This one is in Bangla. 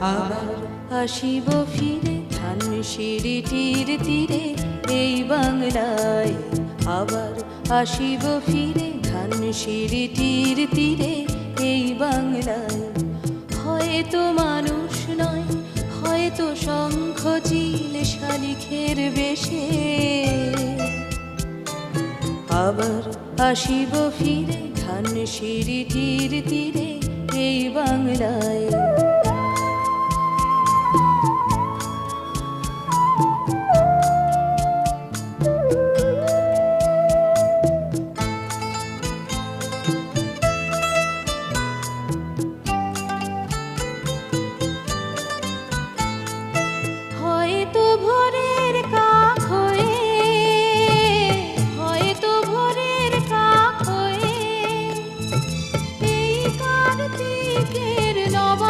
আবার আসিব ফিরে ধান সিঁড়িটির তীরে, এই বাংলায়। আবার আসিব ফিরে ধান সিঁড়িটির তীরে, এই বাংলায়। হয়তো মানুষ নয়, হয়তো শঙ্খ চিল শালিখের বেশে। আবার আসিব ফিরে ধান সিঁড়িটির তীরে, এই বাংলায়। Thank you.